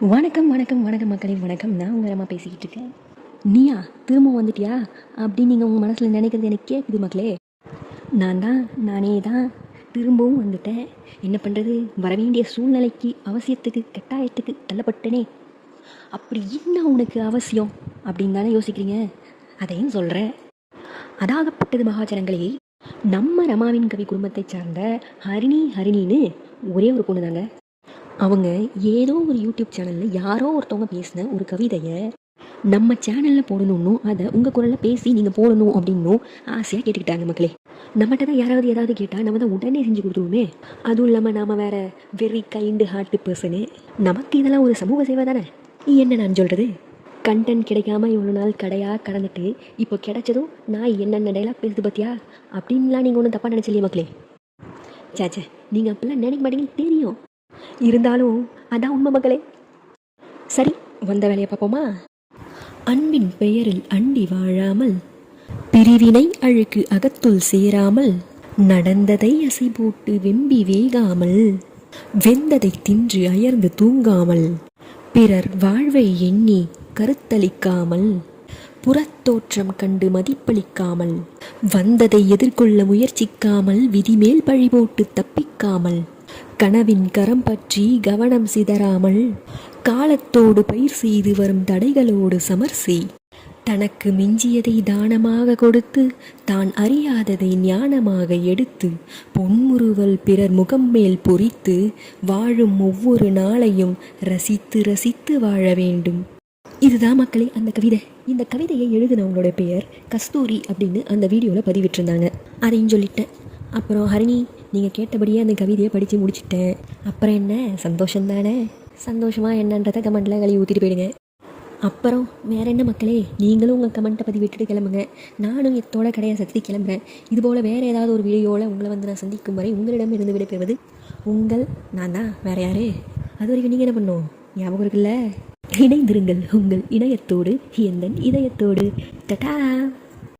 வணக்கம் வணக்கம் வணக்கம் மக்களே வணக்கம். நான் உங்கள் அம்மா பேசிக்கிட்டு இருக்கேன். நீயா திரும்ப வந்துட்டியா? அப்படின்னு நீங்கள் உங்கள் மனசில் நினைக்கிறது எனக்கு கேட்குது மக்களே. நான் தான் நானே தான் திரும்பவும் வந்துட்டேன். என்ன பண்ணுறது வரவேண்டிய சூழ்நிலைக்கு அவசியத்துக்கு கட்டாயத்துக்கு தள்ளப்பட்டனே. அப்படி என்ன உனக்கு அவசியம்? அப்படின்னு தானே யோசிக்கிறீங்க? அதையும் சொல்கிறேன் அதாகப்பட்டது மகாஜனங்களே நம்ம ரமாவின் கவி குடும்பத்தை சார்ந்த ஹரிணி ஹரிணின்னு ஒரே ஒரு பொண்ணு தாங்க. அவங்க ஏதோ ஒரு யூடியூப் சேனலில் யாரோ ஒருத்தவங்க பேசின ஒரு கவிதையை நம்ம சேனலில் போடணும்னும் அதை உங்கள் குரலில் பேசி நீங்கள் போடணும் அப்படின்னும் ஆசையாக கேட்டுக்கிட்டாங்க மக்களே. நம்மகிட்ட தான் யாராவது ஏதாவது கேட்டால் நம்ம தான் உடனே செஞ்சு கொடுத்துருவோமே. அதுவும் இல்லாமல் நாம் வேறு வெரி கைண்டு ஹார்ட் பர்சனு நமக்கு இதெல்லாம் ஒரு சமூக சேவை தானே? என்ன நான் சொல்கிறது கண்டென்ட் கிடைக்காம இவ்வளோ நாள் கடையாக கடந்துட்டு இப்போ கிடைச்சதும் நான் என்னென்ன டைலாக் பேசுது பார்த்தியா அப்படின்லாம் நீங்கள் ஒன்றும் தப்பாக நினச்சிலையே மக்களே. சாச்சே நீங்கள் அப்படிலாம் நினைக்க மாட்டீங்கன்னு தெரியும். இருந்தாலும் அதான் உண்மை மகளே. சரி வந்த வேலையை பார்ப்போமா? அன்பின் பெயரில் அண்டி வாழாமல் பிரிவினை அழுக்கு அகத்துள் சேராமல் நடந்ததை அசை போட்டு வெம்பி வேகாமல் வெந்ததை தின்று அயர்ந்து தூங்காமல் பிறர் வாழ்வை எண்ணி கருத்தளிக்காமல் புறத்தோற்றம் கண்டு மதிப்பளிக்காமல் வந்ததை எதிர்கொள்ள முயற்சிக்காமல் விதிமேல் பழிபோட்டு தப்பிக்காமல் கனவின் கரம் பற்றி கவனம் சிதறாமல் காலத்தோடு பயிர் செய்து வரும் தடைகளோடு சமர்சி தனக்கு மிஞ்சியதை தானமாக கொடுத்து தான் அறியாததை ஞானமாக எடுத்து பொன்முறுவல் பிறர் முகம் மேல் பொறித்து வாழும் ஒவ்வொரு நாளையும் ரசித்து ரசித்து வாழ வேண்டும். இதுதான் மக்களே அந்த கவிதை. இந்த கவிதையை எழுதினவங்களோட பெயர் கஸ்தூரி அப்படின்னு அந்த வீடியோவில் பதிவிட்டிருந்தாங்க. அதையும் சொல்லிட்டேன். அப்புறம் ஹரிணி நீங்கள் கேட்டபடியே அந்த கவிதையை படித்து முடிச்சிட்டேன். அப்புறம் என்ன? சந்தோஷம் தானே? சந்தோஷமாக என்னன்றதை கமெண்ட்டில் கழுவி ஊற்றிட்டு போயிடுங்க. அப்புறம் வேற என்ன மக்களே? நீங்களும் உங்கள் கமெண்ட்டை பதிவிட்டுட்டு கிளம்புங்க. நானும் எத்தோட கடையை சத்தி கிளம்புறேன். இதுபோல் வேறு ஏதாவது ஒரு வீடியோவில் உங்களை வந்து நான் சந்திக்கும் வரை உங்களிடம் இருந்து விடைபெறுவது உங்கள் நான்? தான் வேறு யாரு? அது வரைக்கும் நீங்கள் என்ன பண்ணும்? ஞாபகம் இருக்குல்ல? இணைந்திருங்கள் உங்கள் இணையத்தோடு எந்தன் இதயத்தோடு. டட்டா!